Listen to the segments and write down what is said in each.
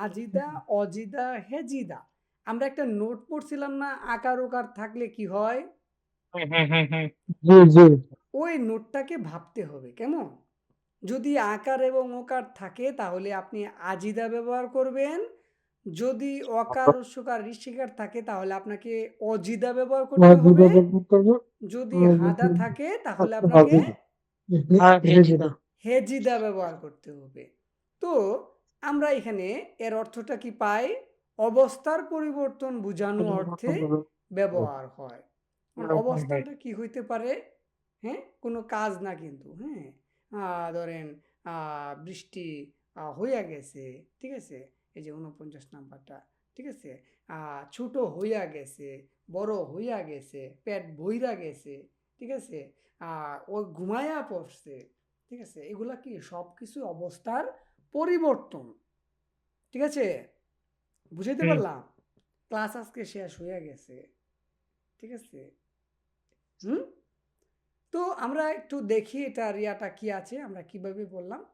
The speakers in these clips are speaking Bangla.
আজিদা, অজিদা, হেজিদা। আমরা একটা নোট পড়ছিলাম না আকার ওকার থাকলে কি হয়? ওই নোটটাকে ভাবতে হবে। কেমন? যদি আকার এবং ওকার থাকে তাহলে আপনি আজিদা ব্যবহার করবেন। যদি অকার, হস্যকার, ঋষিকার থাকে তাহলে আপনাকে অজিদা ব্যবহার করতে হবে। যদি হাদা থাকে তাহলে আপনাকে হবে হ্যাঁ। হেজিদা ব্যবহার করতে হবে। তো আমরা এখানে এর অর্থটা কি পাই? অবস্থার পরিবর্তন বুঝানো অর্থে ব্যবহার হয়। মানে ব্যবহার হয়। অবস্থানটা কি হইতে পারে? হ্যাঁ? কোনো কাজ না কিন্তু, হ্যাঁ? ধরেন বৃষ্টি হইয়া গেছে, ঠিক আছে? এই যে ৪৯ নাম্বারটা, ঠিক আছে? ছোট হইয়া গেছে, বড় হইয়া গেছে, পেট ভইরা গেছে, ঠিক আছে? ও ঘুমায়া পড়ছে, ঠিক আছে? এগুলা কি সবকিছু অবস্থার পরিবর্তন। ঠিক আছে? বুঝাইতে পারলাম? ক্লাস আজকে শেষ হইয়া গেছে। ঠিক আছে? হুম? তো আমরা একটু দেখি এটার ইয়াটা কি আছে, আমরা কীভাবে বললাম?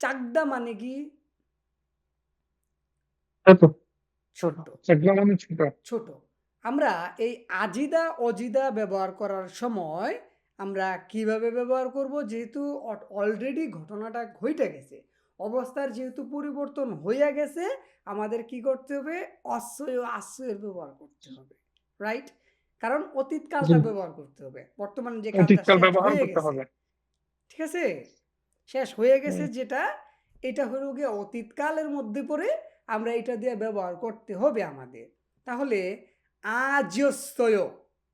চাকদা মানে কি? ছোট। মানে। আমরা এই আজিদা, অজিদা ব্যবহার করার সময় আমরা কীভাবে ব্যবহার করব? যেহেতু অলরেডি ঘটনাটা ঘইটে গেছে। অবস্থার যেহেতু পরিবর্তন হইয়া গেছে, আমাদের কি করতে হবে? অশ্বয় ও আশ্রয়ের ব্যবহার করতে হবে। রাইট? কারণ অতীতকালটা। ব্যবহার করতে হবে। বর্তমানে যে কালটা ব্যবহার করতে হবে। ঠিক আছে? শেষ হয়ে গেছে যেটা, এটা হলো গিয়ে অতীতকালের মধ্যে পড়ে আমরা এটা দিয়ে ব্যবহার করতে হবে আমাদের। তাহলে আজস্বয়,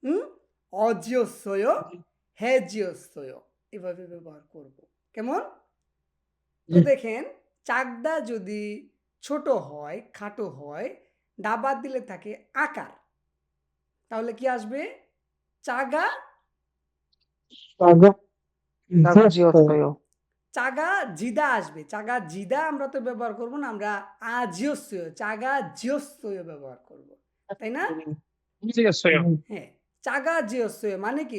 হুম? অজস্বয়, হেজস্বয় এভাবে ব্যবহার করব। কেমন? তো দেখেন চাকদা যদি ছোট হয়, খাটো হয়, বাদ দিলে থাকে আকার। তাহলে কি আসবে? চাগা চাগা জিদা আসবে। চাগা জিদা আমরা তো ব্যবহার করব না। আমরা আজস্বয়, চাগা জিয়স্বয় ব্যবহার করব। তাই না? হ্যাঁ। চাগা জিয়স্বয় মানে কি?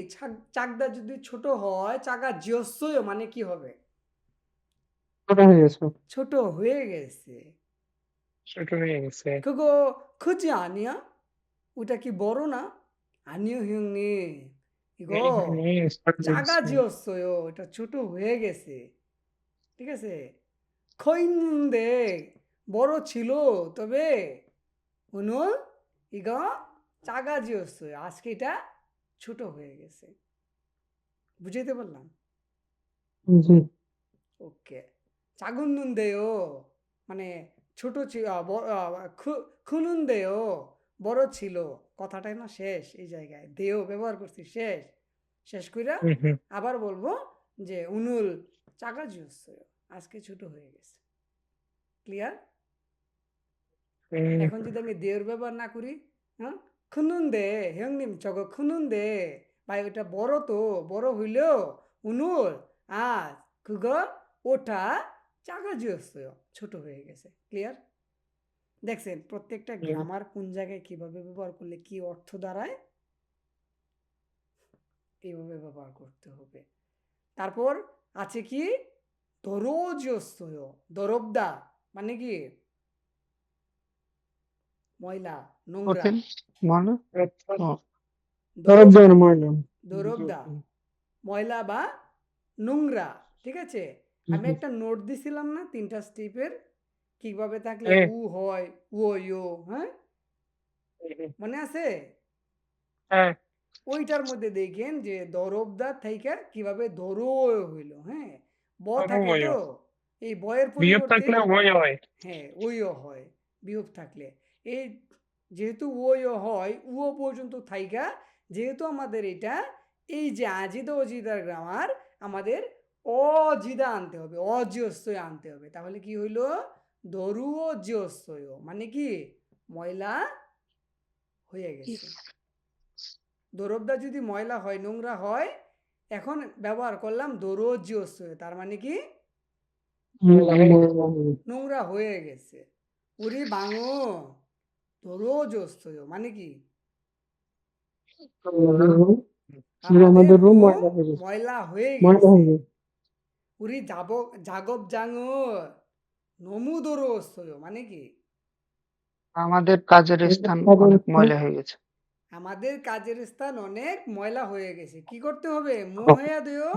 চাকদা যদি ছোট হয়, চাগা জিয়স্বয় মানে কি হবে? ছোট হয়ে গেছে। ছোট হয়ে গেছে। ছোট হয়ে গেছে। 그거 크지 아니야? ওটা কি বড় না? 아니요 형님. 이거 작아지었어요. এটা ছোট হয়ে গেছে। ঠিক আছে? 커 있는데 বড় ছিল তবে 오늘 이거 작아지었어요. আজকে এটা ছোট হয়ে গেছে। বুঝাইতে পারলাম? জি। ওকে। 작았는데요. মানে ছোট ছি আ ব আ 크 크는데요. বড় ছিল। কথাটাই না শেষ এই জায়গায়। দেও ব্যবহার করছি শেষ। শেষ কইরা হুম, হুম। আবার বলবো যে 오늘 작아지었어요. আজকে ছোট হয়ে গেছে। ক্লিয়ার? হুম। এখন যদি আমি দেওর ব্যবহার না করি, হ্যাঁ? 크는데 형님 저거 크는데 ভাই ওটা বড় তো, বড় হইলেও 오늘 아 그거 ওটা চাকাজুয়স্ত্রীয় ছোট হয়ে গেছে। ক্লিয়ার দেখছেন প্রত্যেকটা গ্রামার কোন জায়গায় কীভাবে ব্যবহার করলে কি অর্থ দাঁড়ায়? এইভাবে ব্যবহার করতে হবে। তারপর আছে কি? দরবদা মানে কি? ময়লা নোংরা। দরবদা ময়লা বা নোংরা ঠিক আছে? আমি একটা নোট দিছিলাম না ৩ টা স্টেপের? কীভাবে থাকলে। উ হয়, উ, ইয়, হ্যাঁ? মনে আছে? হ্যাঁ। ওইটার মধ্যে দেখেন যে দরবদা থাইকা কীভাবে দরোয় হইল, হ্যাঁ? ব থাকে তো? এই বয়ের পরিবর্তে থাকলে ওয় হয়। হ্যাঁ, ওইও হয়। বিয়োগ থাকলে। এই যেহেতু ওইও হয়, উও পর্যন্ত থাইকা যেহেতু আমাদের এটা এই যে আজিদা অজিদার গ্রামার আমাদের অজিদা আনতে হবে। অজিয়স্বয় আনতে হবে। তাহলে কি হইল? দরু দরুওজিয়স্বয় মানে কি? ময়লা হয়ে গেছে। দরবদা যদি ময়লা হয়, নোংরা হয়, এখন ব্যবহার করলাম দরোজিয়স্বয় তার মানে কি? নোংরা হয়ে গেছে। ওরে বাঙো দরোজস্বয় মানে কি? আমাদের ময়লা হয়ে গেছে। ময়লা হয়ে ময়লা গেছে। হয়ে গেছে। উরি যাব জাগব জাঙ নমুদরস্তয় মানে কি? আমাদের কাজের স্থান অনেক ময়লা হয়ে গেছে। আমাদের কাজের স্থান অনেক ময়লা হয়ে গেছে। কি করতে হবে? মোহয়া দিও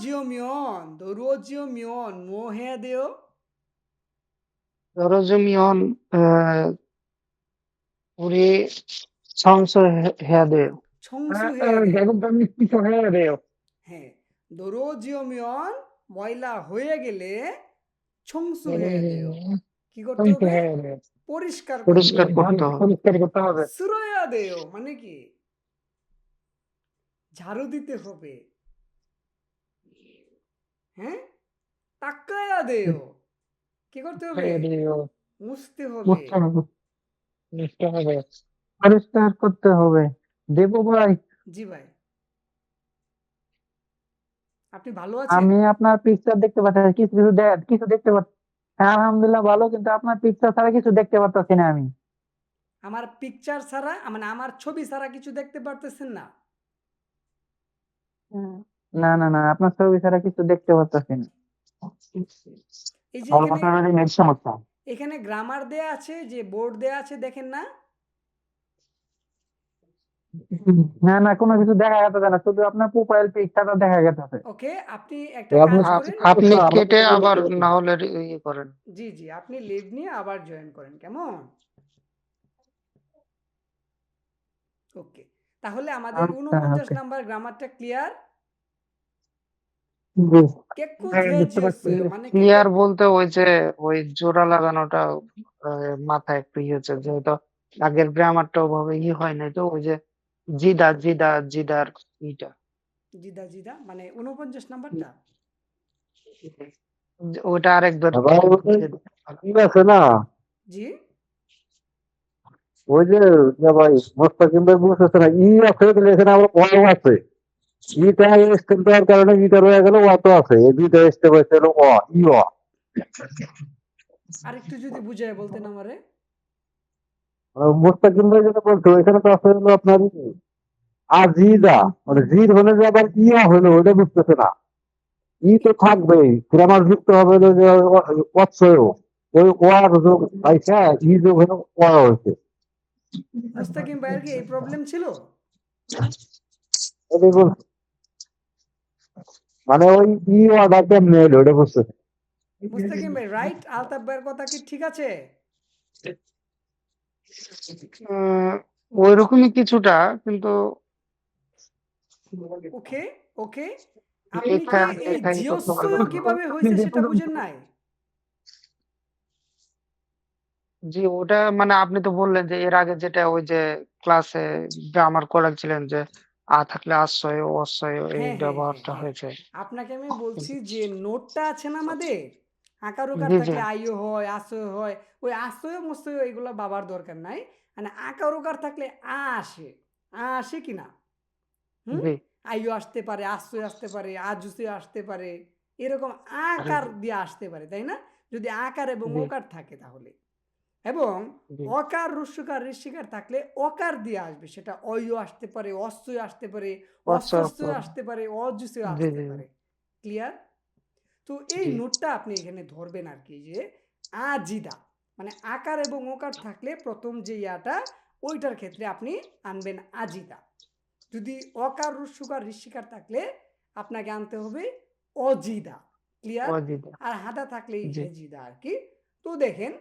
জিও মিয়ন দরোজিও মিয়ন মোহয়া দিও দরোজিও মিয়ন পুরে সংসয় হেয়া দিও 야 돼요? দরজমিয়ন 우리 청소해야 돼요. 청소해야 돼요. 대부분 청소해야 돼요. হ্যাঁ 도로지오면 ময়লা হয়ে গেলে 청소해야 돼요. কি করতে হবে 청소해야 돼요. পরিষ্কার করতে পরিষ্কার হবে। করতে হবে পরিষ্কার করতে হবে 쓸어야 돼요. মানে কি ঝাড়ু দিতে হবে হ্যাঁ 닦아야 돼요. কি করতে হবে 해야 돼요. মুছতে হবে বুঝতে হবে নিতে হবে পরিষ্কার করতে হবে দেবো ভাই। জি ভাই। আপনি ভালো আছেন? আমি আপনার পিকচার দেখতে পাচ্ছি কিছু কিছু দে- কিছু দেখতে পাচ্ছি। হ্যাঁ আলহামদুলিল্লাহ ভালো কিন্তু আপনার পিকচার ছাড়া কিছু দেখতে পারতেছি না আমি। আমার পিকচার ছাড়া মানে আমার ছবি ছাড়া কিছু দেখতে পারতেছেন না? না না না আপনার ছবি ছাড়া কিছু দেখতে পারতেছি না। এই যে এখানে নেট সমস্যা। এখানে গ্রামার দেয়া আছে যে বোর্ড দেয়া আছে দেখেন না? না না কোনো কিছু দেখা যাচ্ছে না শুধু আপনার প্রোফাইল পিকচারটা দেখা যাচ্ছে ওকে আপনি একটা কাজ করেন। আপনি আচ্ছা, কেটে আবার না হলে ইয়ে করেন। জি জি আপনি লিভ নিয়ে আবার জয়েন করেন কেমন? ওকে তাহলে আমাদের আচ্ছা, উনপঞ্চাশ ওকে। নাম্বার গ্রামারটা ক্লিয়ার ক্লিয়ার বলতে ওই যে ওই জোড়া লাগানোটা মাথায় একটু ইয়ে হচ্ছে যেহেতু আগের গ্রামারটা ওভাবে ই হয় নাই তো ওই যে জিদা জিদা জিদার ইটা। জিদা জিদা? মানে উনপঞ্চাশ নাম্বারটা? ওটা আরেকবার আছে না? জি? ওই যে যে ভাই মোস্তাকিম ভাই বুঝতেছে না ই আছে কিন্তু এখানে আবার ওয়াও আছে। ইটা স্টেপ দেওয়ার কারণে ইটা রয়ে গেল ওয়া তো আছে। এই দুইটা স্টেপ হয়েছে ও ই অ আরেকটু যদি বুঝায় বলতেন আমারে। মোস্তাকিম ভাই যেটা বলছো এখানে তো আছে হলো আপনার আজিদা মানে জির হলে যে আবার ইয়া হলো ওটা বুঝতেছে না। ই তো থাকবেই। গ্রামার যুক্ত হবে যে ওই ওয়ার যোগ আইসা ই যোগ হলো ওয়া হয়েছে। মুস্তাকিম ভাইয়ের কি এই প্রবলেম ছিল? মানে ওই ই ওয়াটা কেমনে ওটা বুঝতেছে মুস্তাকিম ভাই রাইট আলতাফ ভাইয়ের কথা কি ঠিক আছে? ওইরকমই কিছুটা কিন্তু ওকে ওকে। আপনি কি এখানে- এই এখানে জিওস্কয় প্রথমে- কীভাবে হয়েছে সেটা বুঝেন নাই? জি ওটা মানে আপনি তো বললেন যে এর আগে যেটা ওই যে ক্লাসে গ্রামার করাচ্ছিলেন যে আ থাকলে আশ্রয় ও অশ্রয় এই হ্যাঁ, হ্যাঁ, ব্যবহারটা হ্যাঁ। হয়েছে। আপনাকে আমি বলছি যে নোটটা আছে না আমাদের? আকার উকার। থাকলে আইও হয় আশ্রয় হয় ওই আশ্রয় মস্তয় এগুলো বাবার দরকার নাই। মানে আকার উকার থাকলে আ আসে আ আসে কিনা হুম? জি। আইও আসতে পারে আশ্রয় আসতে পারে আজুসে আসতে পারে এরকম আকার দিয়ে আসতে পারে তাই না? যদি আকার এবং ওকার থাকে তাহলে। এবং অকার রস্যকার ঋষিকার থাকলে অকার দিয়ে আসবে সেটা অয় আসতে পারে অস্যয় আসতে পারে আসতে আসতে পারে অজুসে আসতে পারে। ক্লিয়ার? তো এই নোটটা আপনি এখানে ধরবেন আর কি যে আজিদা মানে আকার এবং ওকার থাকলে প্রথম যে ইয়াটা ওইটার ক্ষেত্রে আপনি আনবেন আজিদা। যদি অকার রুসুকার ঋষিকার থাকলে আপনাকে আনতে হবে অজিদা ক্লিয়ার আর হাদা থাকলে। হেজিদা আর কি। তো দেখেন